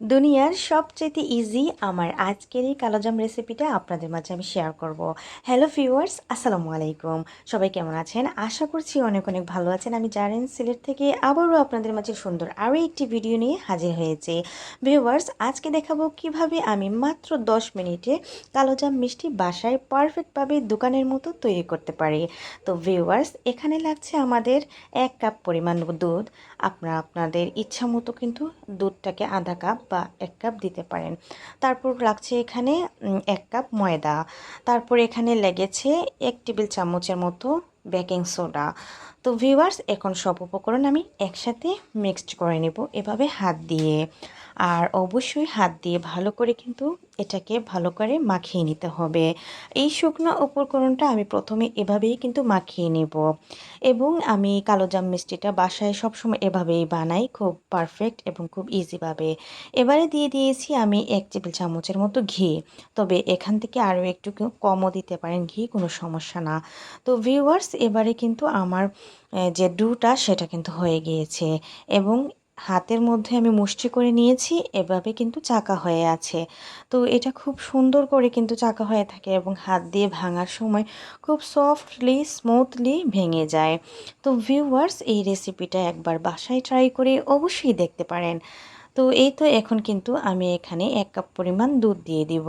দুনিয়ার সবচেয়ে ইজি আমার আজকের এই কালোজাম রেসিপিটা আপনাদের মাঝে আমি শেয়ার করব। হ্যালো ভিউয়ার্স আসসালামু আলাইকুম। সবাই কেমন আছেন? আশা করছি অনেক অনেক ভালো আছেন। আমি জারেন সিলেট থেকে আবারও আপনাদের মাঝে সুন্দর আরও একটি ভিডিও নিয়ে হাজির হয়েছে। ভিউয়ার্স আজকে দেখাবো কীভাবে আমি মাত্র 10 মিনিটে কালোজাম মিষ্টি বাসায় পারফেক্টভাবে দোকানের মতো তৈরি করতে পারি। তো ভিউয়ার্স এখানে লাগছে আমাদের এক কাপ পরিমাণ দুধ। আপনারা, আপনাদের ইচ্ছা মতো কিন্তু দুধটাকে আধা কাপ বা এক কাপ দিতে পারেন। তারপর লাগছে এখানে এক কাপ ময়দা। তারপর এখানে লেগেছে এক টেবিল চামচের মতো বেকিং সোডা। তো ভিউয়ার্স, এখন সব উপকরণ আমি একসাথে মিক্সড করে নেব এভাবে হাত দিয়ে। আর অবশ্যই হাত দিয়ে ভালো করে কিন্তু এটাকে ভালো করে মাখিয়ে নিতে হবে। এই শুকনো উপকরণটা আমি প্রথমে এভাবেই কিন্তু মাখিয়ে নেব এবং আমি কালোজাম মিষ্টিটা বাসায় সবসময় এভাবেই বানাই খুব পারফেক্ট এবং খুব ইজিভাবে এবারে দিয়ে দিয়েছি আমি এক টেবিল চামচের মতো ঘি, তবে এখান থেকে আরও একটু কমও দিতে পারেন, ঘি কোনো সমস্যা না। তো ভিউয়ার্স এবারে কিন্তু আমার যে ডুটা সেটা কিন্তু হয়ে গিয়েছে এবং হাতের মধ্যে আমি মুষ্টি করে নিয়েছি, এভাবে কিন্তু চাকা হয়ে আছে। তো এটা খুব সুন্দর করে কিন্তু চাকা হয়ে থাকে এবং হাত দিয়ে ভাঙার সময় খুব সফটলি স্মুথলি ভেঙে যায়। তো ভিউয়ার্স এই রেসিপিটা একবার বাসায় ট্রাই করে অবশ্যই দেখতে পারেন। তো এই তো এখন কিন্তু আমি এখানে এক কাপ পরিমাণ দুধ দিয়ে দিব।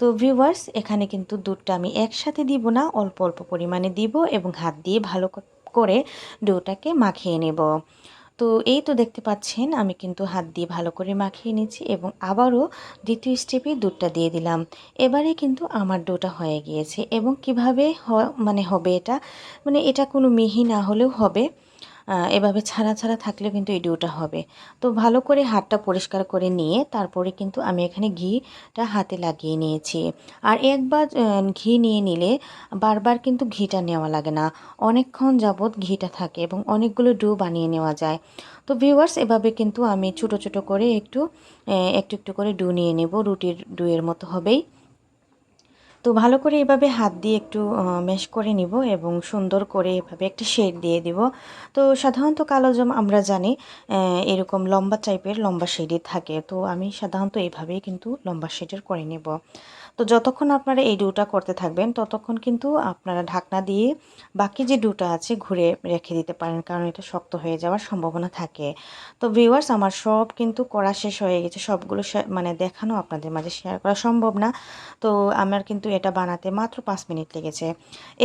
তো ভিউয়ার্স এখানে কিন্তু দুধটা আমি একসাথে দিব না, অল্প অল্প পরিমাণে দিব এবং হাত দিয়ে ভালো করে ডোটাকে মাখিয়ে নেব। তো এই তো দেখতে পাচ্ছেন, আমি কিন্তু হাত দিয়ে ভালো করে মাখিয়ে নিচ্ছি এবং আবারও দ্বিতীয় স্টেপে দুধটা দিয়ে দিলাম। এবারে কিন্তু আমার ডোটা হয়ে গিয়েছে এবং কীভাবে মানে হবে এটা? মানে এটা কোনো মিহি না হলেও হবে। এভাবে ছাড়া ছাড়া থাকলেও কিন্তু এই ডিউটা হবে। তো ভালো করে হাতটা পরিষ্কার করে নিয়ে তারপরে কিন্তু আমি এখানে ঘিটা হাতে লাগিয়ে নিয়েছি। আর একবার ঘি নিয়ে নিলে বারবার কিন্তু ঘিটা নেওয়া লাগে না। অনেকক্ষণ যাবৎ ঘিটা থাকে এবং অনেকগুলো ডু বানিয়ে নেওয়া যায়। তো ভিউয়ার্স এভাবে কিন্তু আমি ছোটো ছোটো করে একটু একটু একটু করে ডু নিয়ে নেব। রুটির ডুয়ের মতো হবেই। তো ভালো করে এভাবে হাত দিয়ে একটু মেশ করে নিব এবং সুন্দর করে এভাবে একটা শেড দিয়ে দিব। তো সাধারণত কালো জম আমরা জানি এরকম লম্বা টাইপের লম্বা শেডই থাকে। তো আমি সাধারণত এভাবেই কিন্তু লম্বা শেডের করে নেব। তো যতক্ষণ আপনারা এই ডুটা করতে থাকবেন, ততক্ষণ কিন্তু আপনারা ঢাকনা দিয়ে বাকি যে ডুটা আছে ঘুরে রেখে দিতে পারেন, কারণ এটা শক্ত হয়ে যাওয়ার সম্ভাবনা থাকে। তো ভিউয়ার্স আমার সব কিন্তু করা শেষ হয়ে গেছে, সবগুলো মানে দেখানো আপনাদের মাঝে শেয়ার করা সম্ভব না। তো আমার কিন্তু এটা বানাতে মাত্র পাঁচ মিনিট লেগেছে।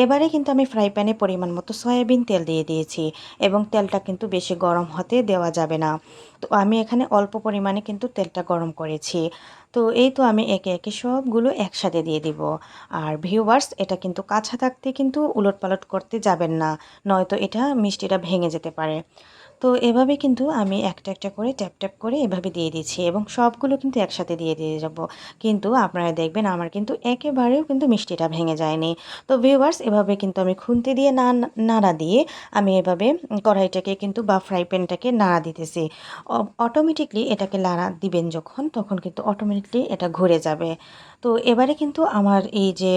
এবারে কিন্তু আমি ফ্রাই প্যানে পরিমাণ মতো সয়াবিন তেল দিয়ে দিয়েছি এবং তেলটা কিন্তু বেশি গরম হতে দেওয়া যাবে না। তো আমি এখানে অল্প পরিমাণে কিন্তু তেলটা গরম করেছি। তো এই তো আমি একে একে সবগুলো একসাথে দিয়ে দিব। আর ভিউয়ার্স, এটা কিন্তু কাঁচা থাকতে কিন্তু উলট পালট করতে যাবেন না, নয়তো এটা মিষ্টিটা ভেঙে যেতে পারে। তো এভাবে কিন্তু আমি একটা একটা করে ট্যাপ ট্যাপ করে এভাবে দিয়ে দিচ্ছি এবং সবগুলো কিন্তু একসাথে দিয়ে দিয়ে যাব। কিন্তু আপনারা দেখবেন আমার কিন্তু একেবারেও কিন্তু মিষ্টিটা ভেঙে যায়নি। তো ভিউয়ার্স এভাবে কিন্তু আমি খুন্তি দিয়ে না, নাড়া দিয়ে আমি এভাবে কড়াইটাকে কিন্তু বা ফ্রাই প্যানটাকে নাড়া দিতেছি। অটোমেটিকলি এটাকে নাড়া দিবেন যখন, তখন কিন্তু অটোমেটিকলি এটা ঘুরে যাবে। তো এবারে কিন্তু আমার এই যে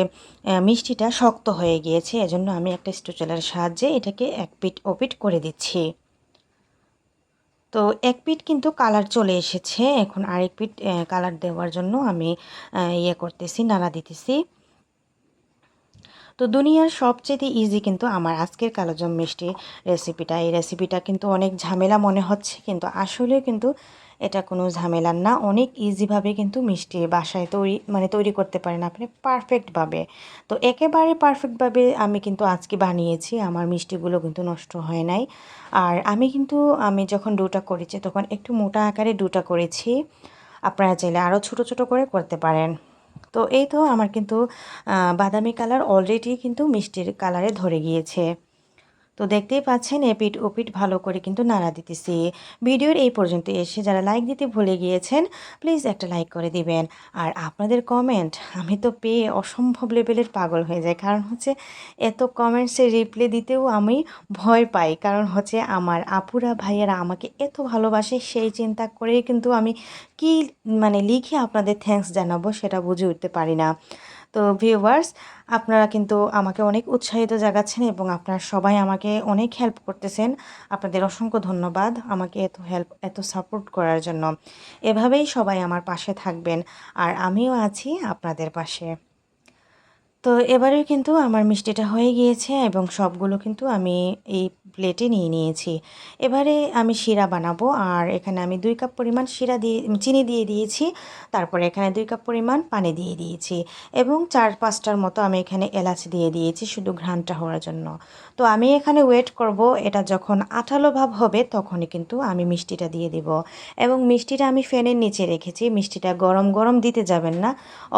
মিষ্টিটা শক্ত হয়ে গিয়েছে, এজন্য আমি একটা স্টোচেলের সাহায্যে এটাকে এক পিট ওপিট করে দিচ্ছি। তো এক পিট কিন্তু কালার চলে এসেছে। এখন আরেক পিট কালার দেওয়ার জন্য আমি ইয়ে করতেছি, নাড়া দিতেছি। তো দুনিয়ার সবচেয়ে ইজি কিন্তু আমার আজকের কালোজম মিষ্টি রেসিপিটা এই রেসিপিটা কিন্তু অনেক ঝামেলা মনে হচ্ছে, কিন্তু আসলে কিন্তু এটা কোনো ঝামেলার না। অনেক ইজিভাবে কিন্তু মিষ্টি বাসায় তৈরি মানে তৈরি করতে পারেন আপনি পারফেক্টভাবে তো একেবারে পারফেক্টভাবে আমি কিন্তু আজকে বানিয়েছি, আমার মিষ্টিগুলো কিন্তু নষ্ট হয় নাই। আর আমি কিন্তু, আমি যখন ডুটা করেছি তখন একটু মোটা আকারে ডুটা করেছি। আপনারা চাইলে আরও ছোট ছোট করে করতে পারেন। তো এই তো আমার কিন্তু বাদামি কালার অলরেডি কিন্তু মিষ্টির কালারে ধরে গিয়েছে। তো দেখতেই পাচ্ছেন এপিট ওপিট ভালো করে কিন্তু নাড়া দিতেছি। ভিডিওর এই পর্যন্ত এসে যারা লাইক দিতে ভুলে গিয়েছেন প্লিজ একটা লাইক করে দিবেন। আর আপনাদের কমেন্ট আমি তো পেয়ে অসম্ভব লেভেলের পাগল হয়ে যায় কারণ হচ্ছে এত কমেন্টসে রিপ্লাই দিতেও আমি ভয় পাই। কারণ হচ্ছে আমার আপুরা, ভাইয়েরা আমাকে এত ভালোবাসে, সেই চিন্তা করেই কিন্তু আমি কি মানে লিখে আপনাদের থ্যাঙ্কস জানাব সেটা বুঝে উঠতে পারি না। তো ভিউয়ার্স আপনারা কিন্তু আমাকে অনেক উৎসাহিত জাগাচ্ছেন এবং আপনারা সবাই আমাকে অনেক হেল্প করতেছেন। আপনাদের অসংখ্য ধন্যবাদ আমাকে এত হেল্প এত সাপোর্ট করার জন্য। এভাবেই সবাই আমার পাশে থাকবেন আর আমিও আছি আপনাদের পাশে। তো এবারে কিন্তু আমার মিষ্টিটা হয়ে গিয়েছে এবং সবগুলো কিন্তু আমি এই প্লেটে নিয়ে নিয়েছি। এবারে আমি শিরা বানাবো আর এখানে আমি দুই কাপ পরিমাণ শিরা দিয়ে, চিনি দিয়ে দিয়েছি। তারপরে এখানে দুই কাপ পরিমাণ পানি দিয়ে দিয়েছি এবং চার পাঁচটার মতো আমি এখানে এলাচ দিয়ে দিয়েছি শুধু ঘ্রাণটা হওয়ার জন্য। তো আমি এখানে ওয়েট করব, এটা যখন আঠালো ভাব হবে তখনই কিন্তু আমি মিষ্টিটা দিয়ে দিব এবং মিষ্টিটা আমি ফ্যানের নিচে রেখেছি। মিষ্টিটা গরম গরম দিতে যাবেন না।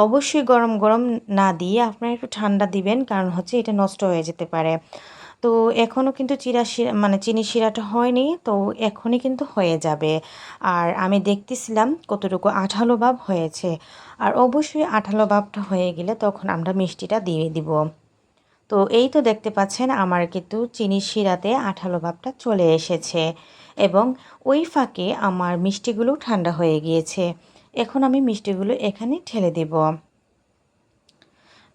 অবশ্যই গরম গরম না দিয়ে আপনার একটু ঠান্ডা দিবেন, কারণ হচ্ছে এটা নষ্ট হয়ে যেতে পারে। তো এখনও কিন্তু চিরা শিরা মানে চিনি শিরাটা হয়নি, তো এখনই কিন্তু হয়ে যাবে। আর আমি দেখতেছিলাম কতটুকু আঠালো ভাব হয়েছে। আর অবশ্যই আঠালো ভাবটা হয়ে গেলে তখন আমরা মিষ্টিটা দিয়ে দিব। তো এই তো দেখতে পাচ্ছেন আমার কিন্তু চিনি শিরাতে আঠালো ভাবটা চলে এসেছে এবং ওই ফাঁকে আমার মিষ্টিগুলো ঠান্ডা হয়ে গিয়েছে। এখন আমি মিষ্টিগুলো এখানে ঠেলে দেব।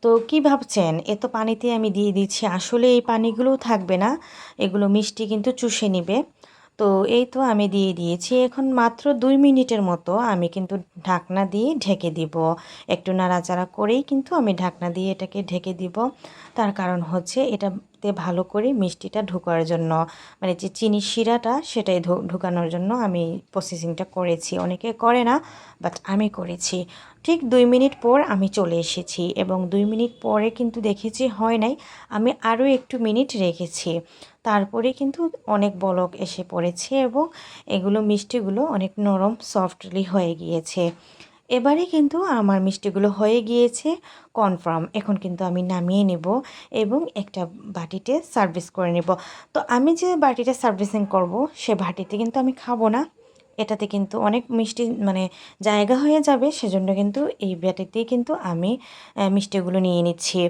তো কি ভাবছেন? এত পানিতে আমি দিয়ে দিচ্ছি। আসলে এই পানিগুলোও থাকবে না। এগুলো মিষ্টি কিন্তু চুষে নিবে। তো এই তো আমি দিয়ে দিয়েছি। এখন মাত্র দুই মিনিটের মতো আমি কিন্তু ঢাকনা দিয়ে ঢেকে দিব। একটু নাড়াচাড়া করেই কিন্তু আমি ঢাকনা দিয়ে এটাকে ঢেকে দিব। তার কারণ হচ্ছে এটাতে ভালো করে মিষ্টিটা ঢোকার জন্য মানে যে চিনি শিরাটা সেটাই ঢুকানোর জন্য আমি প্রসেসিংটা করেছি। অনেকে করে না বাট আমি করেছি। ঠিক দুই মিনিট পর আমি চলে এসেছি এবং দুই মিনিট পরে কিন্তু দেখেছি হয় নাই, আমি আরও একটু মিনিট রেখেছি। তারপরে কিন্তু অনেক বলক এসে পড়েছে এবং এগুলো মিষ্টিগুলো অনেক নরম সফটলি হয়ে গিয়েছে। এবারে কিন্তু আমার মিষ্টিগুলো হয়ে গিয়েছে কনফার্ম এখন কিন্তু আমি নামিয়ে নেব এবং একটা বাটিতে সার্ভিস করে নেব। তো আমি যে বাটিটা সার্ভিসিং করব, সে বাটিতে কিন্তু আমি খাব না। এটাতে কিন্তু অনেক মিষ্টি মানে জায়গা হয়ে যাবে, সেজন্য কিন্তু এই বাটিতেই কিন্তু আমি মিষ্টিগুলো নিয়ে নিচ্ছি।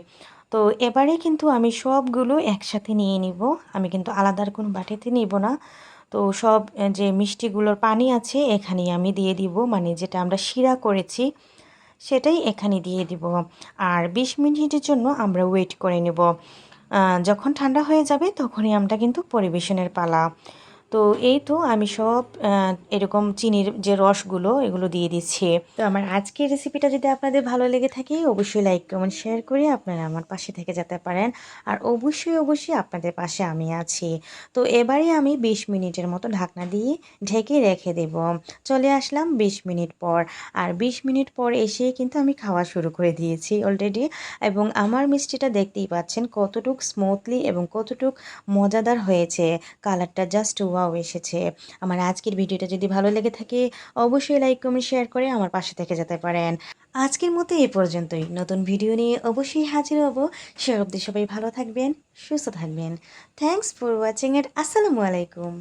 তো এবারে কিন্তু আমি সবগুলো একসাথে নিয়ে নিব। আমি কিন্তু আলাদার কোনো বাটিতে নিব না। তো সব যে মিষ্টিগুলোর পানি আছে এখানেই আমি দিয়ে দিব। মানে যেটা আমরা শিরা করেছি, সেটাই এখানে দিয়ে দিব। আর ২০ মিনিটের জন্য আমরা ওয়েট করে নেব। যখন ঠান্ডা হয়ে যাবে তখনই আমরা কিন্তু পরিবেশনের পালা। তো এই তো আমি সব এরকম চিনির যে রসগুলো, এগুলো দিয়ে দিচ্ছি। তো আমার আজকের রেসিপিটা যদি আপনাদের ভালো লেগে থাকে, অবশ্যই লাইক কমেন্ট শেয়ার করে আপনারা আমার পাশে থেকে যেতে পারেন। আর অবশ্যই অবশ্যই আপনাদের পাশে আমি আছি। তো এবারে আমি ২০ মিনিটের মতো ঢাকনা দিয়ে ঢেকে রেখে দেব। চলে আসলাম ২০ মিনিট পর। আর ২০ মিনিট পর এসে কিন্তু আমি খাওয়া শুরু করে দিয়েছি অলরেডি এবং আমার মিষ্টিটা দেখতেই পাচ্ছেন কতটুক স্মুথলি এবং কতটুক মজাদার হয়েছে। কালারটা জাস্ট ওয়া ওয়াও এসেছে। আমার আজকের ভিডিওটা যদি ভালো লেগে থাকে, অবশ্যই লাইক কমেন্ট শেয়ার করে আমার পাশে থেকে যেতে পারেন। আজকের মতো এই পর্যন্তই। নতুন ভিডিও নিয়ে অবশ্যই হাজির হব। সে অবধি সবাই ভালো থাকবেন, সুস্থ থাকবেন। থ্যাংকস ফর ওয়াচিং এট আসসালামু আলাইকুম।